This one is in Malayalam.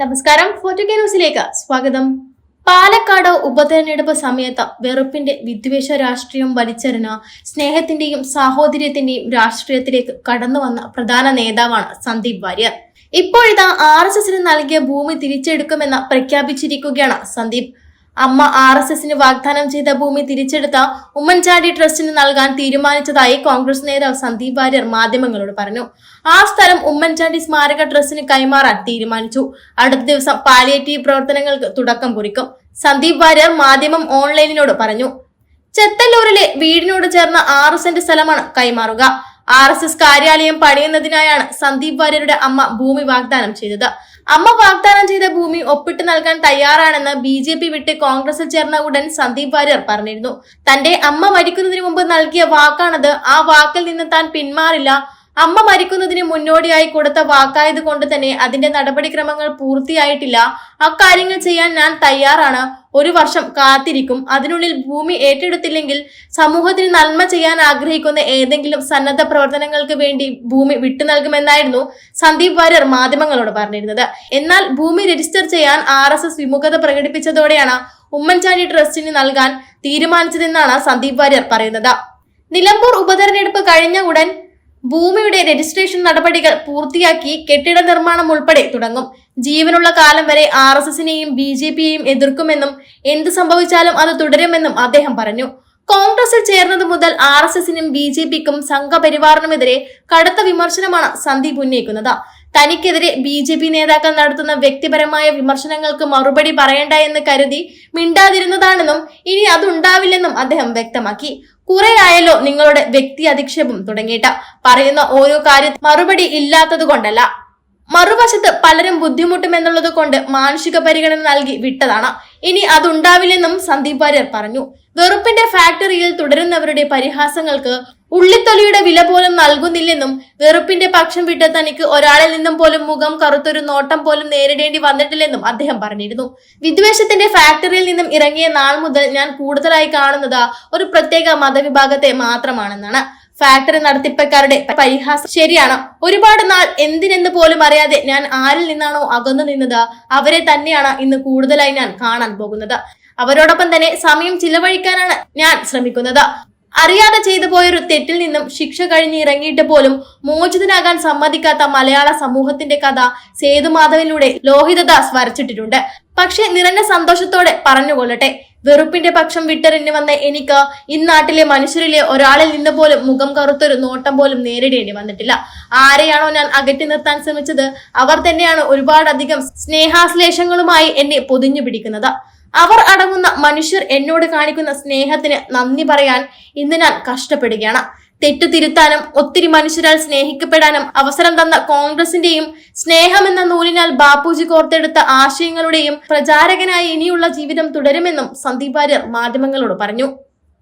നമസ്കാരം. ഫോർട്ടു ന്യൂസിലേക്ക് സ്വാഗതം. പാലക്കാട് ഉപതെരഞ്ഞെടുപ്പ് സമയത്ത് വെറുപ്പിന്റെ വിദ്വേഷ രാഷ്ട്രീയം വലിച്ചെറിഞ്ഞ സ്നേഹത്തിന്റെയും സാഹോദര്യത്തിന്റെയും രാഷ്ട്രീയത്തിലേക്ക് കടന്നു വന്ന പ്രധാന നേതാവാണ് സന്ദീപ് വാര്യർ. ഇപ്പോഴിതാ ആർ എസ് എസിന് നൽകിയ ഭൂമി തിരിച്ചെടുക്കുമെന്ന് പ്രഖ്യാപിച്ചിരിക്കുകയാണ് സന്ദീപ്. അമ്മ ആർ എസ് എസിന് വാഗ്ദാനം ചെയ്ത ഭൂമി തിരിച്ചെടുത്ത ഉമ്മൻചാണ്ടി ട്രസ്റ്റിന് നൽകാൻ തീരുമാനിച്ചതായി കോൺഗ്രസ് നേതാവ് സന്ദീപ് വാര്യർ മാധ്യമങ്ങളോട് പറഞ്ഞു. ആ സ്ഥലം ഉമ്മൻചാണ്ടി സ്മാരക ട്രസ്റ്റിന് കൈമാറാൻ തീരുമാനിച്ചു. അടുത്ത ദിവസം പാലിയേറ്റീവ് പ്രവർത്തനങ്ങൾക്ക് തുടക്കം കുറിക്കും. സന്ദീപ് വാര്യർ മാധ്യമം ഓൺലൈനിനോട് പറഞ്ഞു. ചെത്തല്ലൂരിലെ വീടിനോട് ചേർന്ന ആറ് സെന്റ് സ്ഥലമാണ് കൈമാറുക. ആർ എസ് എസ് കാര്യാലയം പണിയുന്നതിനായാണ് സന്ദീപ് വാര്യരുടെ അമ്മ ഭൂമി വാഗ്ദാനം ചെയ്തത്. അമ്മ വാഗ്ദാനം ചെയ്ത ഭൂമി ഒപ്പിട്ട് നൽകാൻ തയ്യാറാണെന്ന് ബി ജെ പി വിട്ട് കോൺഗ്രസിൽ ചേർന്ന ഉടൻ സന്ദീപ് വാര്യർ പറഞ്ഞിരുന്നു. തന്റെ അമ്മ മരിക്കുന്നതിന് മുമ്പ് നൽകിയ വാക്കാണത് ആ വാക്കിൽ നിന്ന് താൻ പിന്മാറില്ല. അമ്മ മരിക്കുന്നതിന് മുന്നോടിയായി കൊടുത്ത വാക്കായത് കൊണ്ട് തന്നെ അതിന്റെ നടപടിക്രമങ്ങൾ പൂർത്തിയായിട്ടില്ല. അക്കാര്യങ്ങൾ ചെയ്യാൻ ഞാൻ തയ്യാറാണ്. ഒരു വർഷം കാത്തിരിക്കും. അതിനുള്ളിൽ ഭൂമി ഏറ്റെടുത്തില്ലെങ്കിൽ സമൂഹത്തിന് നന്മ ചെയ്യാൻ ആഗ്രഹിക്കുന്ന ഏതെങ്കിലും സന്നദ്ധ പ്രവർത്തനങ്ങൾക്ക് വേണ്ടി ഭൂമി വിട്ടു നൽകുമെന്നായിരുന്നു സന്ദീപ് വാര്യർ മാധ്യമങ്ങളോട് പറഞ്ഞിരുന്നത്. എന്നാൽ ഭൂമി രജിസ്റ്റർ ചെയ്യാൻ ആർ എസ് എസ് വിമുഖത പ്രകടിപ്പിച്ചതോടെയാണ് ഉമ്മൻചാണ്ടി ട്രസ്റ്റിന് നൽകാൻ തീരുമാനിച്ചതെന്നാണ് സന്ദീപ് വാര്യർ പറയുന്നത്. നിലമ്പൂർ ഉപതെരഞ്ഞെടുപ്പ് കഴിഞ്ഞ ഉടൻ ഭൂമിയുടെ രജിസ്ട്രേഷൻ നടപടികൾ പൂർത്തിയാക്കി കെട്ടിട നിർമ്മാണം ഉൾപ്പെടെ തുടങ്ങും. ജീവനുള്ള കാലം വരെ ആർ എസ് എസിനെയും ബി ജെ പിയെയും എതിർക്കുമെന്നും എന്ത് സംഭവിച്ചാലും അത് തുടരുമെന്നും അദ്ദേഹം പറഞ്ഞു. കോൺഗ്രസിൽ ചേർന്നത് മുതൽ ആർ എസ് എസിനും ബി ജെ പിക്കും സംഘപരിവാറിനുമെതിരെ കടുത്ത വിമർശനമാണ് സന്ദീപ് ഉന്നയിക്കുന്നത്. തനിക്കെതിരെ ബി ജെ പി നേതാക്കൾ നടത്തുന്ന വ്യക്തിപരമായ വിമർശനങ്ങൾക്ക് മറുപടി പറയണ്ട എന്ന് കരുതി മിണ്ടാതിരുന്നതാണെന്നും ഇനി അതുണ്ടാവില്ലെന്നും അദ്ദേഹം വ്യക്തമാക്കി. കുറെ ആയല്ലോ നിങ്ങളുടെ വ്യക്തി അധിക്ഷേപം തുടങ്ങിയിട്ട്. പറയുന്ന ഓരോ കാര്യം മറുപടി ഇല്ലാത്തത് കൊണ്ടല്ല. മറുവശത്ത് പലരും ബുദ്ധിമുട്ടുമെന്നുള്ളത് കൊണ്ട് മാനുഷിക പരിഗണന നൽകി വിട്ടതാണ്. ഇനി അതുണ്ടാവില്ലെന്നും സന്ദീപ് വാര്യർ പറഞ്ഞു. വെറുപ്പിന്റെ ഫാക്ടറിയിൽ തുടരുന്നവരുടെ പരിഹാസങ്ങൾക്ക് ഉള്ളിത്തൊലിയുടെ വില പോലും നൽകുന്നില്ലെന്നും വെറുപ്പിന്റെ പക്ഷം വിട്ട് തനിക്ക് ഒരാളിൽ നിന്നും പോലും മുഖം കറുത്തൊരു നോട്ടം പോലും നേരിടേണ്ടി വന്നിട്ടില്ലെന്നും അദ്ദേഹം പറഞ്ഞിരുന്നു. വിദ്വേഷത്തിന്റെ ഫാക്ടറിയിൽ നിന്നും ഇറങ്ങിയ നാൾ മുതൽ ഞാൻ കൂടുതലായി കാണുന്നത് ഒരു പ്രത്യേക മതവിഭാഗത്തെ മാത്രമാണെന്നാണ്. ഫാക്ടറി നടത്തിപ്പക്കാരുടെ പരിഹാസം ശരിയാണ്. ഒരുപാട് നാൾ എന്തിനെന്ന് പോലും അറിയാതെ ഞാൻ ആരിൽ നിന്നാണോ അകന്നു നിന്നത് അവരെ തന്നെയാണ് ഇന്ന് കൂടുതലായി ഞാൻ കാണാൻ പോകുന്നത്. അവരോടൊപ്പം തന്നെ സമയം ചിലവഴിക്കാനാണ് ഞാൻ ശ്രമിക്കുന്നത്. അറിയാതെ ചെയ്തു പോയൊരു തെറ്റിൽ നിന്നും ശിക്ഷ കഴിഞ്ഞ് ഇറങ്ങിയിട്ട് പോലും മോചിതനാകാൻ സമ്മതിക്കാത്ത മലയാള സമൂഹത്തിന്റെ കഥ സേതുമാധവനിലൂടെ ലോഹിതദാസ് വരച്ചിട്ടിട്ടുണ്ട്. പക്ഷെ നിറഞ്ഞ സന്തോഷത്തോടെ പറഞ്ഞുകൊള്ളട്ടെ. വെറുപ്പിന്റെ പക്ഷം വിട്ടെറിഞ്ഞു വന്ന എനിക്ക് ഇന്നാട്ടിലെ മനുഷ്യരിലെ ഒരാളിൽ നിന്ന് പോലും മുഖം കറുത്തൊരു നോട്ടം പോലും നേരിടേണ്ടി വന്നിട്ടില്ല. ആരെയാണോ ഞാൻ അകറ്റി നിർത്താൻ ശ്രമിച്ചത്? അവർ തന്നെയാണ് ഒരുപാടധികം സ്നേഹാശ്ലേഷങ്ങളുമായി എന്നെ പൊതിഞ്ഞു പിടിക്കുന്നത്. അവർ അടങ്ങുന്ന മനുഷ്യർ എന്നോട് കാണിക്കുന്ന സ്നേഹത്തിന് നന്ദി പറയാൻ ഇന്ന് ഞാൻ കഷ്ടപ്പെടുകയാണ്. തെറ്റു തിരുത്താനും ഒത്തിരി മനുഷ്യരാൽ സ്നേഹിക്കപ്പെടാനും അവസരം തന്ന കോൺഗ്രസിന്റെയും സ്നേഹമെന്ന നൂലിനാൽ ബാപ്പുജി കോർത്തെടുത്ത ആശയങ്ങളുടെയും പ്രചാരകനായി ഇനിയുള്ള ജീവിതം തുടരുമെന്നും സന്ദീപ് വാര്യർ മാധ്യമങ്ങളോട് പറഞ്ഞു.